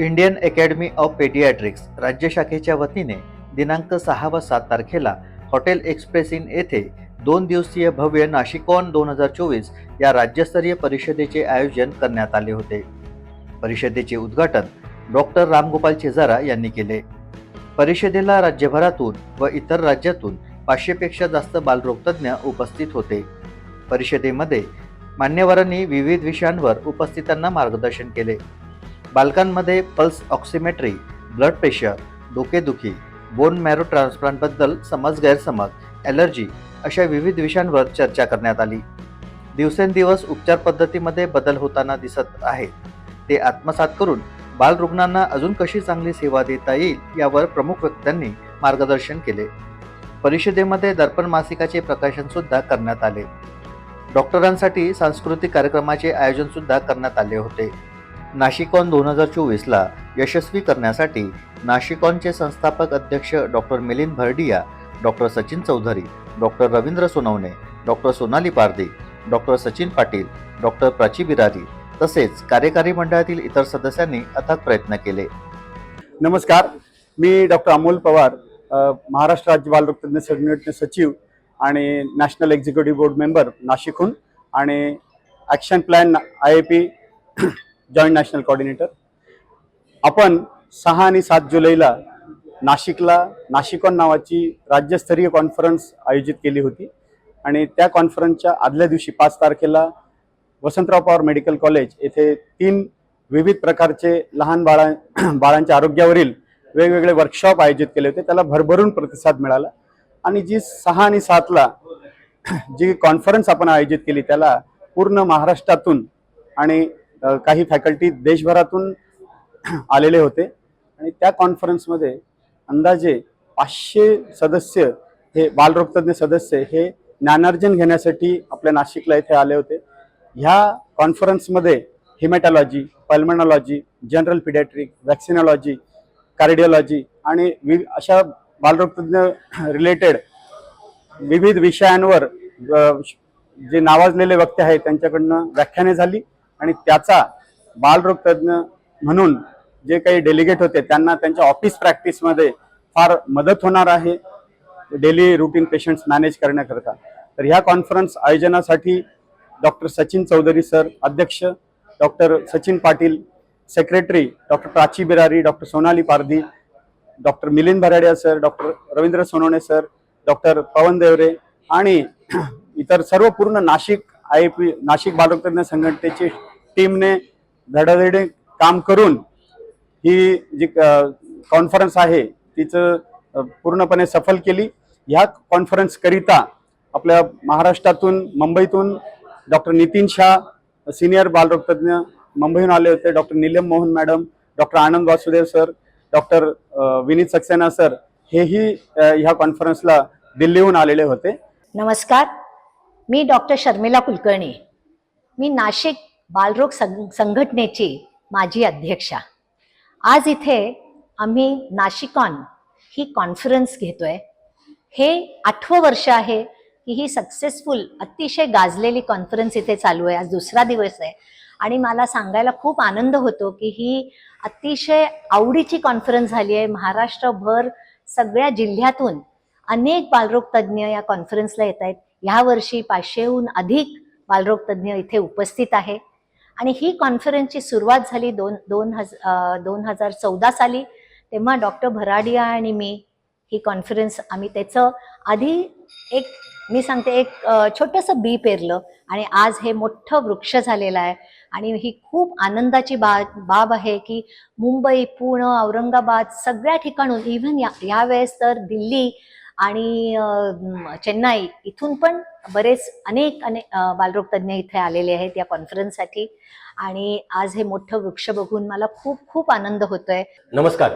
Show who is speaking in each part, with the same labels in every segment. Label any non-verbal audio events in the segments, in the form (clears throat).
Speaker 1: Indian academy of paediatrics राज्य शाखेच्या वतीने दिनांक सहा व सात तारखेला हॉटेल एक्सप्रेस इन येथे दोन दिवसीय भव्य नाशिकॉन दोन हजार चोवीस या राज्यस्तरीय परिषदेचे आयोजन करण्यात आले होते. परिषदेचे उद्घाटन डॉक्टर रामगोपाल चेजारा यांनी केले. परिषदेला राज्यभरातून व इतर राज्यातून पाचशेपेक्षा जास्त बालरोगतज्ञ उपस्थित होते. परिषदेमध्ये मान्यवरांनी विविध विषयांवर उपस्थितांना मार्गदर्शन केले. बालकांमध्ये पल्स ऑक्सिमेट्री ब्लड प्रेशर डोकेदुखी बोन मॅरो ट्रान्सप्लांटबद्दल समज गैरसमज ॲलर्जी अशा विविध विषयांवर चर्चा करण्यात आली. दिवसेंदिवस उपचार पद्धतीमध्ये बदल होताना दिसत आहेत. ते आत्मसात करून बालरुग्णांना अजून कशी चांगली सेवा देता येईल यावर प्रमुख व्यक्त्यांनी मार्गदर्शन केले. परिषदेमध्ये दर्पण मासिकाचे प्रकाशनसुद्धा करण्यात आले. डॉक्टरांसाठी सांस्कृतिक कार्यक्रमाचे आयोजनसुद्धा करण्यात आले होते. नाशिकॉन दोन हजार चोवीसला यशस्वी करण्यासाठी नाशिकॉनचे संस्थापक अध्यक्ष doctor Milind Bhardiya doctor Sachin Chaudhari doctor Ravindra Sonawane doctor Sonali Parde doctor Sachin Patil doctor Prachi Birari तसेच कार्यकारी मंडळातील इतर सदस्यांनी अथक प्रयत्न केले.
Speaker 2: नमस्कार. मी डॉक्टर अमोल पवार महाराष्ट्र राज्य बालरोगतज्ञ संघटने सचिव आणि नॅशनल एक्झिक्युटिव्ह बोर्ड मेंबर नाशिकहून आणि action plan I A P joint national coordinator आपण सहा आणि सात जुलैला नाशिकला नाशिकॉन नावाची राज्यस्तरीय कॉन्फरन्स आयोजित केली होती. आणि त्या कॉन्फरन्सच्या आदल्या दिवशी पाच तारखेला वसंतराव पवार मेडिकल कॉलेज येथे तीन विविध प्रकारचे लहान बाळा (clears throat) बाळांच्या आरोग्यावरील वेगवेगळे वर्कशॉप आयोजित केले होते. त्याला भरभरून प्रतिसाद मिळाला. आणि जी सहा आणि सातला (clears throat) जी कॉन्फरन्स आपण आयोजित केली त्याला पूर्ण महाराष्ट्रातून आणि काही फॅकल्टी देशभरातून (clears throat) आलेले होते. आणि त्या कॉन्फरन्समध्ये अंदाजे पाचशे सदस्य हे बालरोगतज्ञ सदस्य हे ज्ञानार्जन घेण्यासाठी आपल्या नाशिकला इथे आले होते. ह्या कॉन्फरन्समध्ये haematology pulmonology general paediatric vaccinology cardiology आणि वि अशा बालरोगतज्ञ (clears throat) रिलेटेड विविध विषयांवर जे नावाजलेले वक्ते आहेत त्यांच्याकडनं व्याख्याने झाली. आणि त्याचा बालरोगतज्ञ म्हणून जे काही डेलिगेट होते त्यांना त्यांच्या ऑफिस प्रॅक्टिसमध्ये फार मदत होणार आहे. डेली रुटीन पेशंट्स मॅनेज करण्याकरता. तर ह्या कॉन्फरन्स आयोजनासाठी डॉक्टर सचिन चौधरी सर अध्यक्ष doctor Sachin Patil secretary doctor Prachi Birari doctor Sonali Pardhi doctor Milind Bharadiya sir doctor Ravindra Sonawane sir doctor Pawan Deore आणि (clears throat) इतर सर्व पूर्ण नाशिक आय पी नाशिक बालरोगतज्ञ संघटनेचे टीमने धडाधडी काम करून ही जी कॉन्फरन्स आहे तिचं पूर्णपणे सफल केली. ह्या कॉन्फरन्सकरिता आपल्या महाराष्ट्रातून मुंबईतून डॉक्टर नितीन शाह सिनियर बालरोगतज्ञ मुंबईहून आले होते. Doctor Neelam Mohan madam doctor Anand Vasudev sir doctor Vineet Saxena sir हेही ह्या कॉन्फरन्सला दिल्लीहून आलेले होते.
Speaker 3: नमस्कार. मी डॉक्टर शर्मिला कुलकर्णी. मी नाशिक बालरोग संघ संघटनेची माजी अध्यक्षा. आज इथे आम्ही नाशिकॉन ही कॉन्फरन्स घेतोय. हे आठवं वर्ष आहे की ही सक्सेसफुल अतिशय गाजलेली कॉन्फरन्स इथे चालू आहे. आज दुसरा दिवस आहे. आणि मला सांगायला खूप आनंद होतो की ही अतिशय आवडीची कॉन्फरन्स झाली आहे. महाराष्ट्रभर सगळ्या जिल्ह्यातून अनेक बालरोग तज्ज्ञ या कॉन्फरन्सला येत आहेत ह्यावर्षी पाचशेहून अधिक बालरोग तज्ज्ञ इथे उपस्थित आहे. आणि ही कॉन्फरन्सची सुरुवात झाली दोन दोन हज दोन हजार चौदा साली. तेव्हा डॉक्टर भराडिया आणि मी ही कॉन्फरन्स आम्ही त्याचं आधी एक मी सांगते एक छोटंसं बी पेरलं. आणि आज हे मोठं वृक्ष झालेलं आहे. आणि ही खूप आनंदाची बा बाब आहे की मुंबई पुणे औरंगाबाद सगळ्या ठिकाणून इव्हन या यावेळेस तर दिल्ली आणि चेन्नई इथून पण बरेच अनेक अनेक अं, बालरोग तज्ज्ञ इथे आलेले आहेत या कॉन्फरन्ससाठी. आणि आज हे मोठं वृक्ष बघून मला खूप खूप आनंद होतोय.
Speaker 4: नमस्कार.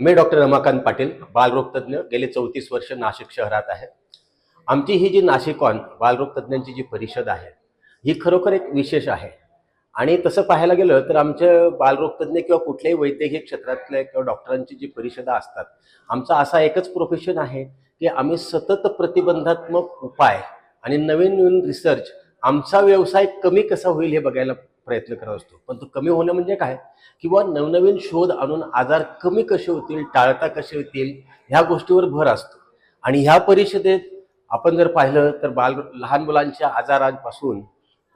Speaker 4: मी डॉक्टर रमाकांत पाटील बालरोगतज्ञ गेले चौतीस वर्ष नाशिक शहरात आहे. आमची ही जी नाशिकॉन बालरोग तज्ज्ञांची जी परिषद आहे ही खरोखर एक विशेष आहे. आणि तसं पाहायला गेलं तर आमच्या बालरोगतज्ञ किंवा कुठल्याही वैद्यकीय क्षेत्रातल्या किंवा डॉक्टरांची जी परिषदा असतात आमचा असा एकच प्रोफेशन आहे की आम्ही सतत प्रतिबंधात्मक उपाय आणि नवीन नवीन रिसर्च आमचा व्यवसाय कमी कसा होईल हे बघायला प्रयत्न करत असतो. पण तो कमी होणं म्हणजे काय? किंवा नवनवीन शोध आणून आजार कमी कसे होतील टाळता कसे होतील ह्या गोष्टीवर भर असतो. आणि ह्या परिषदेत आपण जर पाहिलं तर बाल लहान मुलांच्या आजारांपासून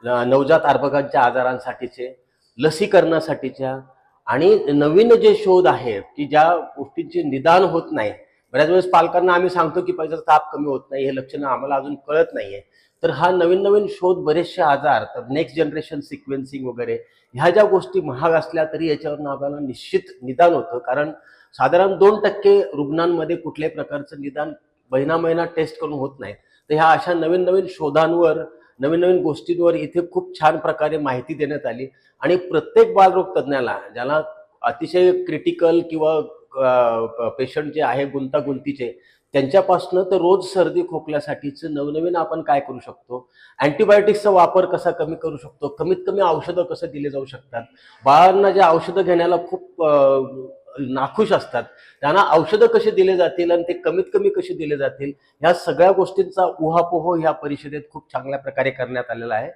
Speaker 4: नवजात अर्भकांच्या आजारांसाठीचे लसीकरणासाठीच्या आणि नवीन जे शोध आहेत की ज्या गोष्टींचे निदान होत नाही. बऱ्याच वेळेस पालकांना आम्ही सांगतो की पैसा ताप कमी होत नाही हे लक्षणं आम्हाला अजून कळत नाहीये. तर हा नवीन नवीन शोध बरेचसे आजार तर नेक्स्ट जनरेशन सिक्वेन्सिंग वगैरे ह्या ज्या गोष्टी महाग असल्या तरी याच्यावरून आपल्याला निश्चित निदान होतं. कारण साधारण दोन टक्के रुग्णांमध्ये कुठल्याही प्रकारचं निदान महिना महिना टेस्ट करून होत नाही. तर ह्या अशा नवीन नवीन शोधांवर नवीन नवीन गोष्टींवर इथे खूप छान प्रकारे माहिती देण्यात आली. आणि प्रत्येक बालरोग तज्ज्ञाला ज्याला अतिशय क्रिटिकल किंवा पेशंट जे आहे गुंतागुंतीचे त्यांच्यापासून तर रोज सर्दी खोकल्यासाठीचं नवनवीन आपण काय करू शकतो? अँटीबायोटिक्सचा वापर कसा कमी करू शकतो? कमीत कमी औषधं कसं दिले जाऊ शकतात? बाळांना जे औषधं घेण्याला खूप नाखुश असतात. त्यांना औषधं कसे दिले जातील आणि ते कमीत कमी कसे दिले जातील ह्या सगळ्या गोष्टींचा उहापोह ह्या परिषदेत खूप चांगल्या प्रकारे करण्यात आलेला आहे.